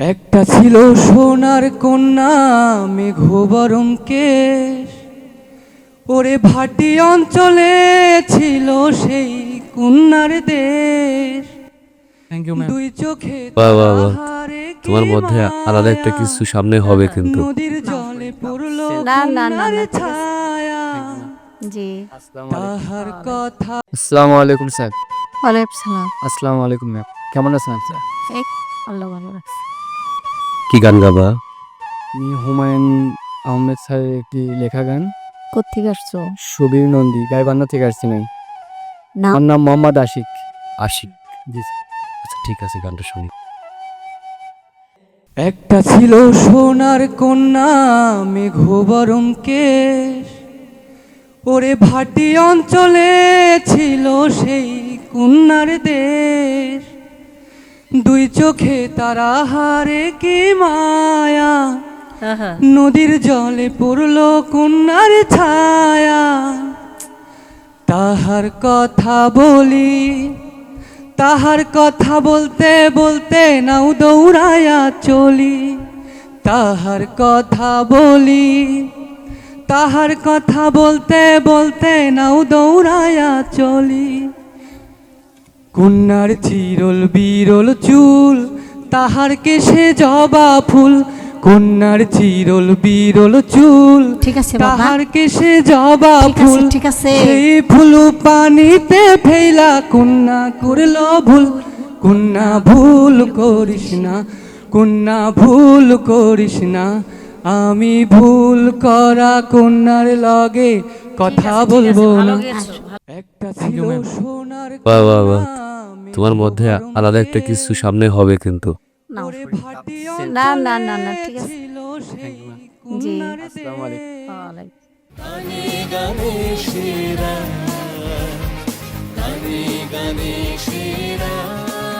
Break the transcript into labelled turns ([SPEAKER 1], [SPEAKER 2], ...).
[SPEAKER 1] একটা ছিল সোনার কন্যা মেঘবরম কেশ ওরে ভাটি অঞ্চলে ছিল সেই কন্যার দেশ।
[SPEAKER 2] থ্যাংক ইউ ম্যাম
[SPEAKER 1] দুই চোখে
[SPEAKER 3] তোমার মধ্যে আলাদা একটা কিছু সামনে হবে কিন্তু।
[SPEAKER 1] নদীর জলে পড়ল
[SPEAKER 4] না, না, না,
[SPEAKER 1] কন্যার
[SPEAKER 4] না, ঠিক আছে।
[SPEAKER 1] ছায়া।
[SPEAKER 4] জি।
[SPEAKER 1] তাহার কথা
[SPEAKER 2] আসসালামু আলাইকুম স্যার।
[SPEAKER 4] ওয়ালাইকুম সালাম।
[SPEAKER 2] আসসালামু আলাইকুম ম্যাম কেমন আছেন স্যার
[SPEAKER 4] আল্লাহ ভালো রাখছে
[SPEAKER 3] কি গান গাবা?
[SPEAKER 2] আমি হুমায়ুন আহমেদ স্যারের একটি লেখা গান।
[SPEAKER 4] কোথেকে আসছো?
[SPEAKER 2] সুবীর নন্দী গাইবান্ধা থেকে আসছি আমি।
[SPEAKER 4] না।
[SPEAKER 2] আমার নাম মোহাম্মদ আশিক।
[SPEAKER 3] আশিক?
[SPEAKER 2] জি
[SPEAKER 3] আচ্ছা ঠিক আছে গানটা শুনি।
[SPEAKER 1] একটা ছিল সোনার কন্যা মেঘবরম কেশ। ওরে ভাটি অঞ্চলে ছিল সেই কন্যার দেশ। দুই চোখে তারা হারে কি মায়া? নদীর জলে পড়ল কন্যার ছায়া। তাহার কথা বলি তাহার কথা বলতে বলতে নাও দৌড়ায়া চলি। তাহার কথা বলি তাহার কথা বলতে বলতে নাও দৌড়ায়া চলি। কন্যার চিরল বিরল চুল তাহার কেশে জবা ফুল। কন্যার চিরল বিরল চুল
[SPEAKER 4] ঠিক আছে বাবা।
[SPEAKER 1] তাহার কেশে জবা ফুল।
[SPEAKER 4] ঠিক আছে।
[SPEAKER 1] সেই ফুল পানিতে ফেলা কন্যা করল ভুল। কন্যা ভুল করিস না কন্যা ভুল করিস না। আমি ভুল করা কন্যার লগে কথা বলব না। একটা ছিল. সোনার
[SPEAKER 3] তোমার মধ্যে আলাদা একটা কিছু সামনে হবে কিন্তু
[SPEAKER 4] না না, না, না, ঠিক আছে। জি।
[SPEAKER 2] আসসালামু আলাইকুম।